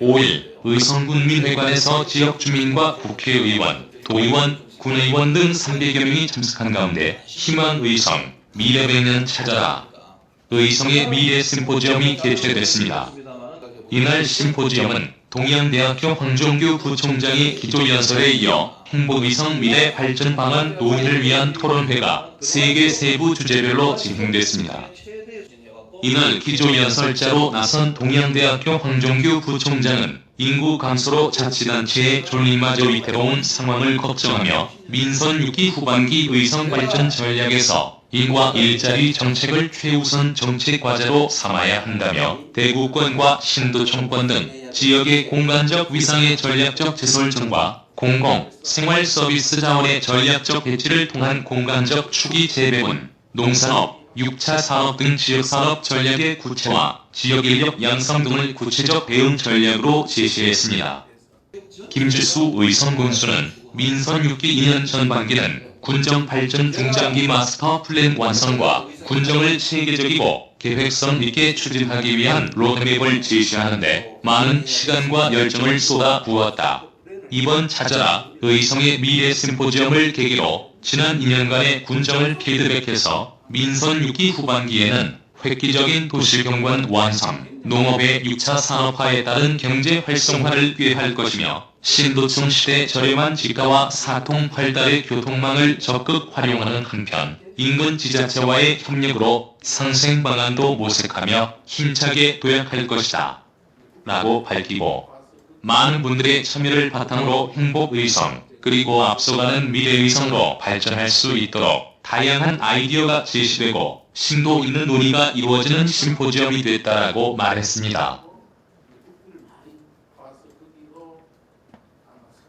(5일) 의성군민회관에서 지역 주민과 국회의원, 도의원, 군의원 등 300여 명이 참석한 가운데 희망 의성, 미래 100년 찾아라 의성의 미래 심포지엄이 개최됐습니다. 이날 심포지엄은 동양대학교 황종규 부총장의 기조연설에 이어 행복의성 미래 발전 방안 논의를 위한 토론회가 세계 세부 주제별로 진행됐습니다. 이날 기조연 설자로 나선 동양대학교 황종규 부총장은 인구 감소로 자치단체의 존립마저 위태로운 상황을 걱정하며 민선 6기 후반기 의성 발전 전략에서 인과 일자리 정책을 최우선 정책 과제로 삼아야 한다며 대구권과 신도청권 등 지역의 공간적 위상의 전략적 재설정과 공공, 생활 서비스 자원의 전략적 배치를 통한 공간적 추기 재배분, 농산업, 6차 산업 등 지역산업 전략의 구체화, 지역인력 양성 등을 구체적 대응 전략으로 제시했습니다. 김지수 의성군수는 민선 6기 2년 전반기는 군정 발전 중장기 마스터 플랜 완성과 군정을 체계적이고 계획성 있게 추진하기 위한 로드맵을 제시하는데 많은 시간과 열정을 쏟아 부었다. 이번 찾아라 의성의 미래 심포지엄을 계기로 지난 2년간의 군정을 피드백해서 민선 6기 후반기에는 획기적인 도시경관 완성, 농업의 6차 산업화에 따른 경제 활성화를 꾀할 것이며 신도청 시대 저렴한 지가와 사통 활달의 교통망을 적극 활용하는 한편 인근 지자체와의 협력으로 상생 방안도 모색하며 힘차게 도약할 것이다. 라고 밝히고 많은 분들의 참여를 바탕으로 행복의성 그리고 앞서가는 미래의성으로 발전할 수 있도록 다양한 아이디어가 제시되고 심도 있는 논의가 이루어지는 심포지엄이 됐다라고 말했습니다.